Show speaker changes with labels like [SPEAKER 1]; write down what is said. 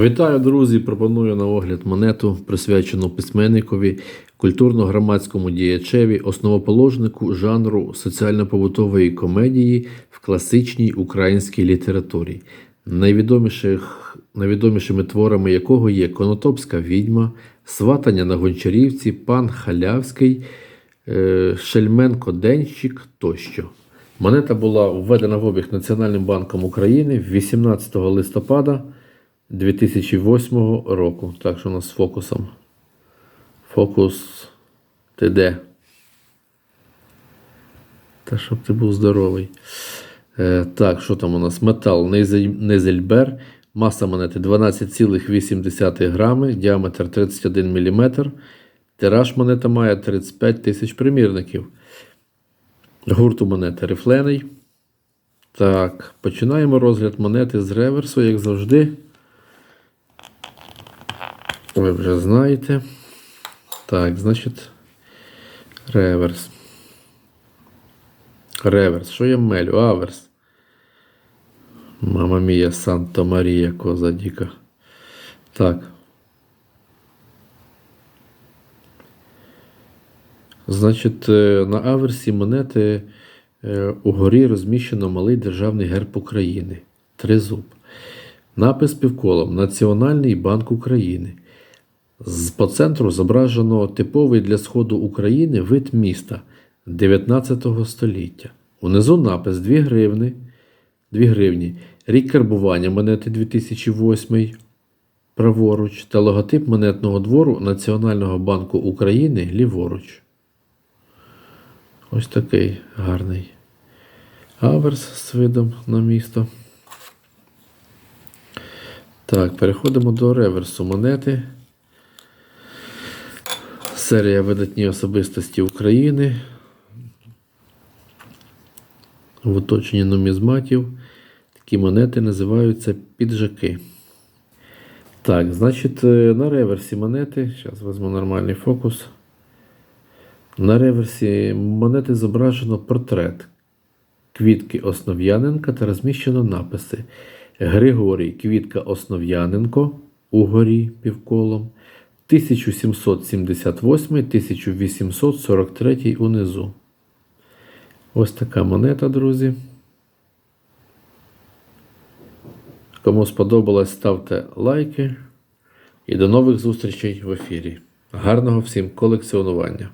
[SPEAKER 1] Вітаю, друзі! Пропоную на огляд монету, присвячену письменникові, культурно-громадському діячеві, основоположнику жанру соціально-побутової комедії в класичній українській літературі, найвідоміших, найвідомішими творами якого є Конотопська відьма, Сватання на Гончарівці, Пан Халявський, е, Шельменко Денщик тощо. Монета була введена в обіг Національним банком України 18 листопада 2008 року. Так що у нас з фокусом. Фокус ти де? Та щоб ти був здоровий. Е, так, що там у нас? Метал Низельбер. Маса монети 12,8 грами, діаметр 31 мм. Тираж монета має 35 тисяч примірників. Гурт у монети рифлений. Так, починаємо розгляд монети з реверсу, як завжди. Ви вже знаєте. Так, значить, реверс. Реверс. Що я мелю? Аверс. Мама мія, Санта Марія, коза діка. Так. Значить, е, на аверсі монети е, угорі розміщено малий державний герб України. Тризуб. Напис півколом Національний банк України. З по центру зображено типовий для сходу України вид міста 19 століття. Унизу напис 2 гривни, 2 гривні, рік карбування монети 2008, праворуч та логотип монетного двору Національного банку України ліворуч. Ось такий гарний аверс з видом на місто. Так, переходимо до реверсу монети. Серія видатні особистості України. В оточенні нумізматів. Такі монети називаються піджаки. Так, значить, е, на реверсі монети. Зараз візьму нормальний фокус. На реверсі монети зображено портрет Квітки Основ'яненка та розміщено написи Григорій Квітка Основ'яненко угорі півколом. 1778-1843 унизу. Ось така монета, друзі. Кому сподобалось, ставте лайки. І до нових зустрічей в ефірі. Гарного всім колекціонування!